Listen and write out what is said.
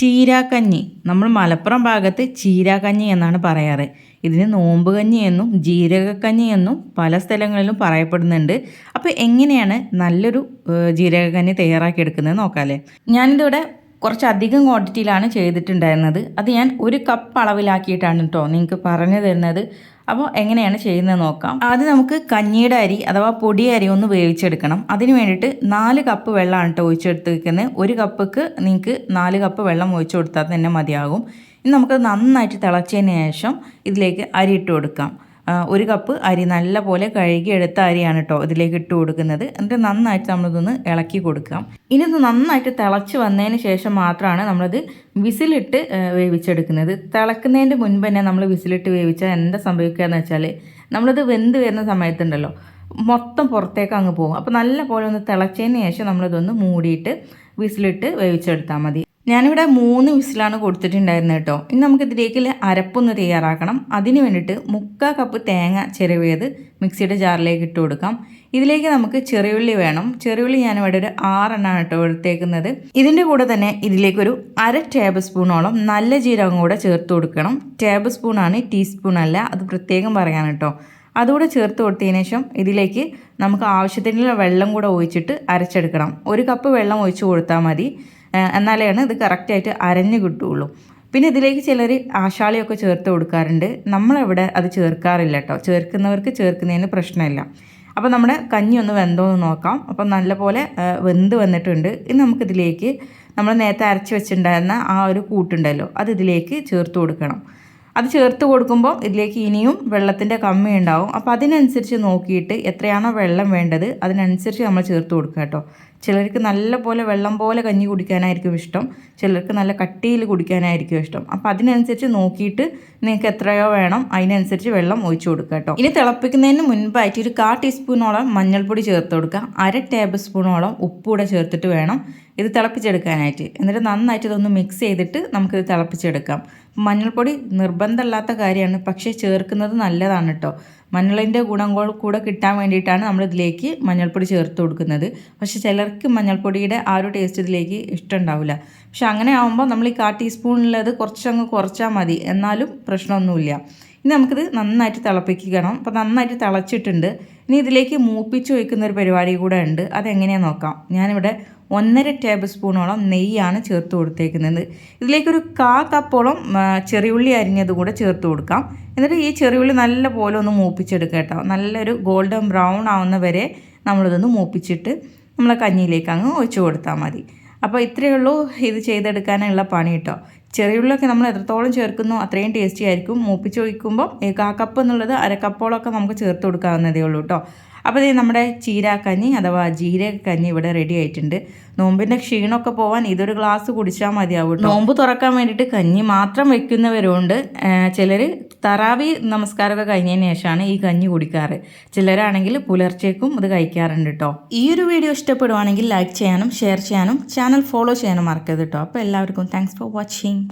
ചീരാക്കഞ്ഞി. നമ്മൾ മലപ്പുറം ഭാഗത്ത് ചീരാക്കഞ്ഞി എന്നാണ് പറയാറ്. ഇതിന് നോമ്പ് കഞ്ഞി എന്നും ജീരകക്കഞ്ഞി എന്നും പല സ്ഥലങ്ങളിലും പറയപ്പെടുന്നുണ്ട്. അപ്പോൾ എങ്ങനെയാണ് നല്ലൊരു ജീരകക്കഞ്ഞി ജീരകക്കഞ്ഞി തയ്യാറാക്കിയെടുക്കുന്നത് നോക്കാമല്ലേ ഞാനിതിവിടെ കുറച്ചധികം ക്വാണ്ടിറ്റിയിലാണ് ചെയ്തിട്ടുണ്ടായിരുന്നത്. അത് ഞാൻ ഒരു കപ്പ് അളവിലാക്കിയിട്ടാണ് കേട്ടോ നിങ്ങൾക്ക് പറഞ്ഞു തരുന്നത്. അപ്പോൾ എങ്ങനെയാണ് ചെയ്യുന്നത് നോക്കാം. ആദ്യം നമുക്ക് കഞ്ഞിയുടെ അരി അഥവാ പൊടി അരി ഒന്ന് വേവിച്ചെടുക്കണം. അതിന് വേണ്ടിയിട്ട് നാല് കപ്പ് വെള്ളമാണ് കേട്ടോ ഒഴിച്ചെടുത്തിരിക്കുന്നത്. ഒരു കപ്പ്ക്ക് നിങ്ങൾക്ക് നാല് കപ്പ് വെള്ളം ഒഴിച്ചു കൊടുത്താൽ തന്നെ മതിയാകും. ഇനി നമുക്ക് നന്നായിട്ട് തിളച്ചതിന് ശേഷം ഇതിലേക്ക് അരി ഇട്ട് കൊടുക്കാം. ഒരു കപ്പ് അരി നല്ലപോലെ കഴുകി എടുത്ത അരിയാണ് കേട്ടോ ഇതിലേക്ക് ഇട്ട് കൊടുക്കുന്നത്. എന്നിട്ട് നന്നായിട്ട് നമ്മളിതൊന്ന് ഇളക്കി കൊടുക്കാം. ഇനി ഇത് നന്നായിട്ട് തിളച്ച് വന്നതിന് ശേഷം മാത്രമാണ് നമ്മളത് വിസിലിട്ട് വേവിച്ചെടുക്കുന്നത്. തിളക്കുന്നതിന്റെ മുൻപ് തന്നെ നമ്മൾ വിസിലിട്ട് വേവിച്ചാൽ എന്താ സംഭവിക്കുക എന്ന് വെച്ചാൽ നമ്മളിത് വെന്ത് വരുന്ന സമയത്തുണ്ടല്ലോ മൊത്തം പുറത്തേക്ക് അങ്ങ് പോകും. അപ്പോൾ നല്ല പോലെ ഒന്ന് തിളച്ചതിന് ശേഷം നമ്മളിതൊന്ന് മൂടിയിട്ട് വിസിലിട്ട് വേവിച്ചെടുത്താൽ മതി. ഞാനിവിടെ മൂന്ന് വിസിലാണ് കൊടുത്തിട്ടുണ്ടായിരുന്നത് കേട്ടോ. ഇനി നമുക്ക് ഇതിലേക്ക് അരപ്പൊന്ന് തയ്യാറാക്കണം. അതിന് വേണ്ടിയിട്ട് മുക്കാൽ കപ്പ് തേങ്ങ ചിരവിയത് മിക്സിയുടെ ജാറിലേക്ക് ഇട്ട് കൊടുക്കാം. ഇതിലേക്ക് നമുക്ക് ചെറിയുള്ളി വേണം. ചെറിയുള്ളി ഞാനിവിടെ ഒരു ആറെണ്ണമാണ് കേട്ടോ എടുത്തേക്കുന്നത്. ഇതിന്റെ കൂടെ തന്നെ ഇതിലേക്കൊരു അര ടേബിൾ സ്പൂണോളം നല്ല ജീരകം കൂടെ ചേർത്ത് കൊടുക്കണം. ടേബിൾ സ്പൂണാണ് ടീസ്പൂൺ അല്ല. അത് പ്രത്യേകം പറയാൻ കേട്ടോ. അതുകൂടെ ചേർത്ത് കൊടുത്തതിന് ശേഷം ഇതിലേക്ക് നമുക്ക് ആവശ്യത്തിനുള്ള വെള്ളം കൂടെ ഒഴിച്ചിട്ട് അരച്ചെടുക്കണം. ഒരു കപ്പ് വെള്ളം ഒഴിച്ച് കൊടുത്താൽ മതി. എന്നാലാണ് ഇത് കറക്റ്റായിട്ട് അരഞ്ഞ് കിട്ടുകയുള്ളൂ. പിന്നെ ഇതിലേക്ക് ചിലർ ആശാളിയൊക്കെ ചേർത്ത് കൊടുക്കാറുണ്ട്. നമ്മളവിടെ അത് ചേർക്കാറില്ല കേട്ടോ. ചേർക്കുന്നവർക്ക് ചേർക്കുന്നതിന് പ്രശ്നമില്ല. അപ്പോൾ നമ്മുടെ കഞ്ഞി ഒന്ന് വെന്തോ എന്ന് നോക്കാം. അപ്പം നല്ലപോലെ വെന്ത് വന്നിട്ടുണ്ട്. ഇനി നമുക്കിതിലേക്ക് നമ്മൾ നേരത്തെ അരച്ച് വെച്ചിട്ടുണ്ടായിരുന്ന ആ ഒരു കൂട്ടുണ്ടല്ലോ അത് ഇതിലേക്ക് ചേർത്ത് കൊടുക്കണം. അത് ചേർത്ത് കൊടുക്കുമ്പോൾ ഇതിലേക്ക് ഇനിയും വെള്ളത്തിന്റെ കമ്മി ഉണ്ടാവും. അപ്പോൾ അതിനനുസരിച്ച് നോക്കിയിട്ട് എത്രയാണോ വെള്ളം വേണ്ടത് അതിനനുസരിച്ച് നമ്മൾ ചേർത്ത് കൊടുക്കുക കേട്ടോ. ചിലർക്ക് നല്ല പോലെ വെള്ളം പോലെ കഞ്ഞി കുടിക്കാനായിരിക്കും ഇഷ്ടം. ചിലർക്ക് നല്ല കട്ടിയിൽ കുടിക്കാനായിരിക്കും ഇഷ്ടം. അപ്പോൾ അതിനനുസരിച്ച് നോക്കിയിട്ട് നിങ്ങൾക്ക് എത്രയോ വേണം. അതിനനുസരിച്ച് വെള്ളം ഒഴിച്ചു കൊടുക്കുക കേട്ടോ. ഇനി തിളപ്പിക്കുന്നതിന് മുൻപായിട്ട് ഒരു കാ ടീസ്പൂണോളം മഞ്ഞൾപ്പൊടി ചേർത്ത് കൊടുക്കുക. അര ടേബിൾ സ്പൂണോളം ഉപ്പൂടെ ചേർത്തിട്ട് വേണം ഇത് തിളപ്പിച്ചെടുക്കാനായിട്ട്. എന്നിട്ട് നന്നായിട്ട് ഇതൊന്ന് മിക്സ് ചെയ്തിട്ട് നമുക്കിത് തിളപ്പിച്ചെടുക്കാം. മഞ്ഞൾപ്പൊടി നിർബന്ധമില്ലാത്ത കാര്യമാണ്. പക്ഷേ ചേർക്കുന്നത് നല്ലതാണ് കേട്ടോ. മഞ്ഞളിന്റെ ഗുണം കൂടെ കിട്ടാൻ വേണ്ടിയിട്ടാണ് നമ്മൾ ഇതിലേക്ക് മഞ്ഞൾപ്പൊടി ചേർത്ത് കൊടുക്കുന്നത്. പക്ഷേ ചിലർക്ക് മഞ്ഞൾപ്പൊടിയുടെ ആ ഒരു ടേസ്റ്റ് ഇതിലേക്ക് ഇഷ്ടമുണ്ടാവില്ല. പക്ഷെ അങ്ങനെ ആകുമ്പോൾ നമ്മൾ ഈ കാ ടീസ്പൂണിലത് കുറച്ചങ്ങ് കുറച്ചാൽ മതി. എന്നാലും പ്രശ്നമൊന്നുമില്ല. ഇനി നമുക്കിത് നന്നായിട്ട് തിളപ്പിക്കണം. അപ്പോൾ നന്നായിട്ട് തിളച്ചിട്ടുണ്ട്. ഇനി ഇതിലേക്ക് മൂപ്പിച്ച് വയ്ക്കുന്ന ഒരു പരിപാടി കൂടെ ഉണ്ട്. അതെങ്ങനെയാണെന്ന് നോക്കാം. ഞാനിവിടെ ഒന്നര ടേബിൾ സ്പൂണോളം നെയ്യാണ് ചേർത്ത് കൊടുത്തേക്കുന്നത്. ഇതിലേക്കൊരു കാ കപ്പോളം ചെറിയ ചെറിയുള്ളി അരിഞ്ഞത് കൂടെ ചേർത്ത് കൊടുക്കാം. എന്നിട്ട് ഈ ചെറിയുള്ളി നല്ല പോലെ ഒന്ന് മൂപ്പിച്ചെടുക്കുക കേട്ടോ. നല്ലൊരു ഗോൾഡൻ ബ്രൗൺ ആവുന്ന വരെ നമ്മളിതൊന്ന് മൂപ്പിച്ചിട്ട് നമ്മളെ കഞ്ഞിയിലേക്ക് അങ്ങ് ഒഴിച്ചു കൊടുത്താൽ മതി. അപ്പോൾ ഇത്രയേ ഉള്ളൂ ഇത് ചെയ്തെടുക്കാനുള്ള പണി കേട്ടോ. ചെറിയുള്ളിലൊക്കെ നമ്മൾ എത്രത്തോളം ചേർക്കുന്നു അത്രയും ടേസ്റ്റി ആയിരിക്കും. മൂപ്പിച്ച് ഒഴിക്കുമ്പോൾ കാ കപ്പ് എന്നുള്ളത് അര കപ്പോളൊക്കെ നമുക്ക് ചേർത്ത് കൊടുക്കാവുന്നതേ ഉള്ളൂ കേട്ടോ. അപ്പോൾ ഇത് നമ്മുടെ ചീരാക്കഞ്ഞി അഥവാ ജീരകക്കഞ്ഞി ഇവിടെ റെഡി ആയിട്ടുണ്ട്. നോമ്പിന്റെ ക്ഷീണമൊക്കെ പോകാൻ ഇതൊരു ഗ്ലാസ് കുടിച്ചാൽ മതിയാവും. നോമ്പ് തുറക്കാൻ വേണ്ടിയിട്ട് കഞ്ഞി മാത്രം വെക്കുന്നവരുണ്ട്. ചിലർ തറാവി നമസ്കാരമൊക്കെ കഴിഞ്ഞതിന് ശേഷമാണ് ഈ കഞ്ഞി കുടിക്കാറ്. ചിലരാണെങ്കിൽ പുലർച്ചേക്കും അത് കഴിക്കാറുണ്ട് കേട്ടോ ഈ ഒരു വീഡിയോ ഇഷ്ടപ്പെടുവാണെങ്കിൽ ലൈക്ക് ചെയ്യാനും ഷെയർ ചെയ്യാനും ചാനൽ ഫോളോ ചെയ്യാനും മറക്കരുത് കേട്ടോ അപ്പോൾ എല്ലാവർക്കും താങ്ക്സ് ഫോർ വാച്ചിങ്